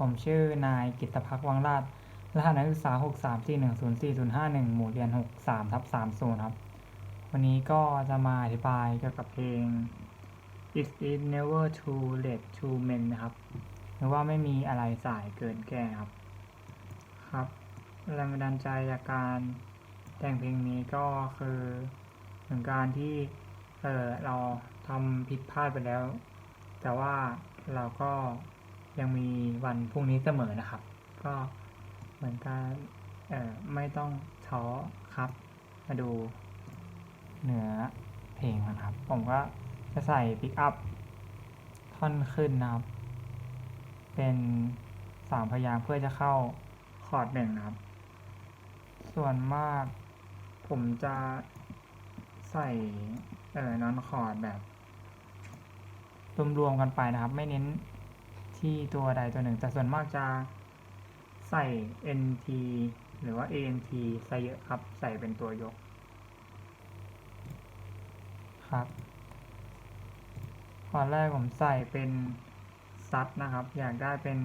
ผมชื่อนายกิตภักดิ์วังราชรหัสนักศึกษา 6 3 4 1 0 4 0 5 1 หมู่เรียน 6 3ทับ30 ครับ วันนี้ก็จะมาอธิบายเกี่ยวกับเพลง It is never too late to mend นะครับ หรือว่าไม่มีอะไรสายเกินแก้ครับ ครับแรงบันดาลใจจากการแต่งเพลงนี้ก็คือเหมือนการที่เออเราทำผิดพลาดไปแล้ว แต่ว่าเราก็ ยังมีวันพรุ่งนี้เสมอนะครับ ก็เหมือนการเอ่อไม่ต้องท้อครับ มาดูเนื้อเพลงกันครับ ผมก็จะใส่ปิกอัพท่อนขึ้นนะครับ เป็นสามพยางเพื่อจะเข้าคอร์ดหนึ่งนะครับ ส่วนมากผมจะใส่เอ่อนอนคอร์ดแบบรวมๆกันไปนะครับ ไม่เน้น ที่ตัวใดตัวหนึ่ง แต่ส่วนมากจะใส่ nt หรือว่า ant ใส่เยอะครับ ใส่เป็นตัวยก ครับตอนแรกผมใส่เป็นซัดนะครับ อยากได้เป็น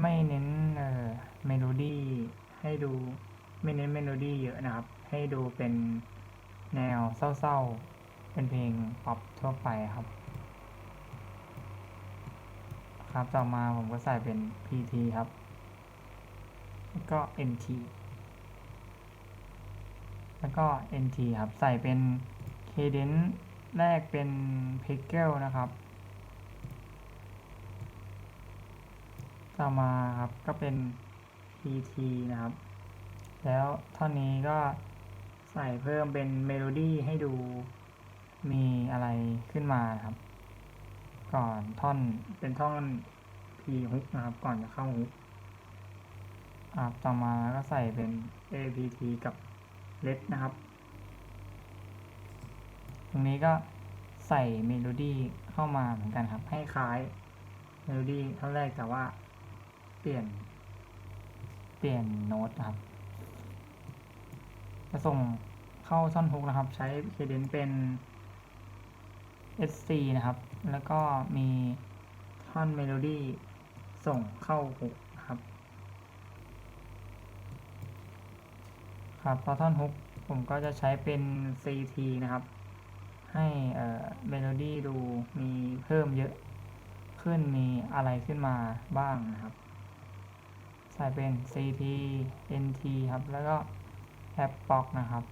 ไม่เน้นเอ่อเมโลดี้ให้ดูไม่เน้นเมโลดี้เยอะนะครับ ให้ดูเป็นแนวเศร้าๆ เป็นเพลงป๊อปทั่วไปครับ ครับต่อมาผมก็ใส่เป็น PT ครับ แล้วก็ NT แล้วก็ NT ครับ ใส่เป็น Cadence แรกเป็น p i c k l e นะครับ ต่อมาครับก็เป็น PT นะครับ แล้วท่อนนี้ก็ใส่เพิ่มเป็นเมโลดี้ให้ดูมีอะไรขึ้นมานะครับ ก่อนท่อนเป็นท่อน P ฮุกนะครับก่อนจะเข้าฮุกอ่าต่อมาก็ใส่เป็น APT กับ LED นะครับ ตรงนี้ก็ใส่เมโลดี้เข้ามาเหมือนกันครับ ให้คล้ายเมโลดี้ท่อนแรกแต่ว่าเปลี่ยน เปลี่ยนโน้ตนะครับ จะส่งเข้าท่อนฮุกนะครับ ใช้เคเดนเป็น SC นะครับ แล้วก็มีท่อนเมโลดี้ ส่งเข้าฮุกครับ ครับพอท่อนฮุกผมก็จะใช้เป็น CT นะครับ ให้เมโลดี้ดูมีเพิ่มเยอะขึ้นมีอะไรขึ้นมาบ้างนะครับ ใส่เป็น CT NT ครับ แล้วก็แอปบ็อกนะครับ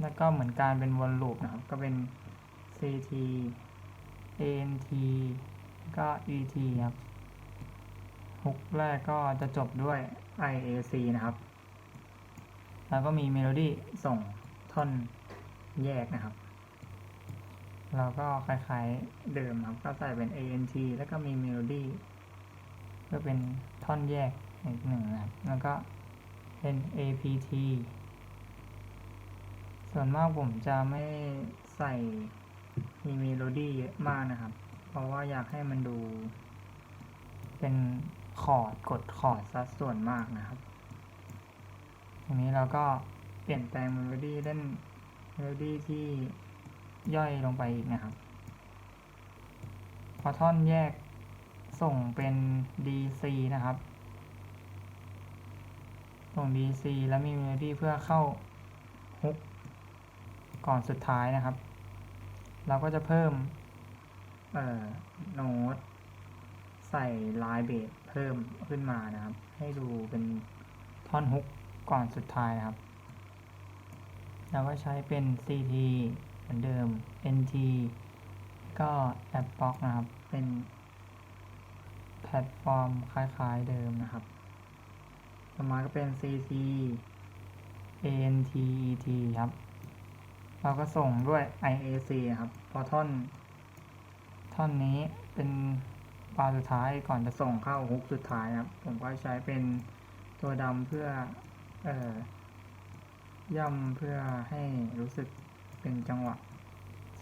แล้วก็เหมือนการเป็นวนลูปนะครับ ก็เป็น CT ANT ก็ ET ครับ ฮุกแรกก็จะจบด้วย IAC นะครับ แล้วก็มีเมโลดี้ส่งท่อนแยกนะครับ เราก็คล้ายๆเดิมครับ ก็ใส่เป็น ANT แล้วก็มีเมโลดี้เพื่อเป็นท่อนแยกอีกหนึ่งนะครับ แล้วก็เป็น APT ส่วนมากผมจะไม่ใส่มีเมโลดี้เยอะมากนะครับ เพราะว่าอยากให้มันดูเป็น คอร์ดกดคอร์ดซะส่วนมากนะครับทีนี้เราก็เปลี่ยนแปลงเมโลดี้เล่นเมโลดี้ที่ย่อยลงไปอีกนะครับ พอท่อนแยกส่งเป็น DC นะครับ ส่ง DC แล้วมีเมโลดี้เพื่อเข้าฮุกก่อนสุดท้ายนะครับ เราก็จะเพิ่ม เอ่อ โน้ต ใส่ลายเบสเพิ่มขึ้นมานะครับ ให้ดูเป็นท่อนฮุกก่อนสุดท้ายนะครับเราก็ใช้เป็น CT เหมือนเดิม NT ก็ a p b o x นะครับ เป็นแพลตฟอร์มคล้ายๆเดิมนะครับต่อมาก็เป็น CT ANT ET ครับ เราก็ส่งด้วย IAC ครับ พอท่อน ท่อนนี้เป็น บาสุดท้ายก่อนจะส่งเข้าฮุกสุดท้ายครับ ผมก็ใช้เป็นตัวดำเพื่อเอ่อย่ำเพื่อให้รู้สึกเป็นจังหวะ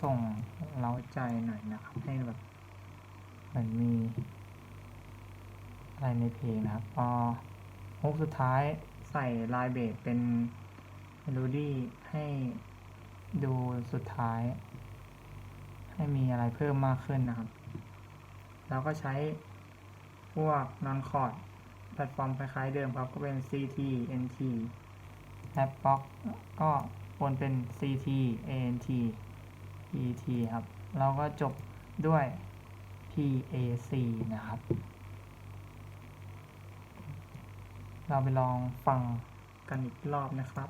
ส่งเร้าใจหน่อยนะครับ ให้แบบเหมือนมี อะไรในเพลงนะครับพอฮุกสุดท้ายใส่ลายเบสเป็นเมโลดี้ให้ดูสุดท้าย ให้มีอะไรเพิ่มมากขึ้นนะครับ เราก็ใช้พวก non chord แพลตฟอร์มคล้ายๆเดิมครับ ก็เป็น CT NT แอปบ็อกก็วนเป็น CT ANT ET ครับ เราก็จบด้วย PAC นะครับ เราไปลองฟังกันอีกรอบนะครับ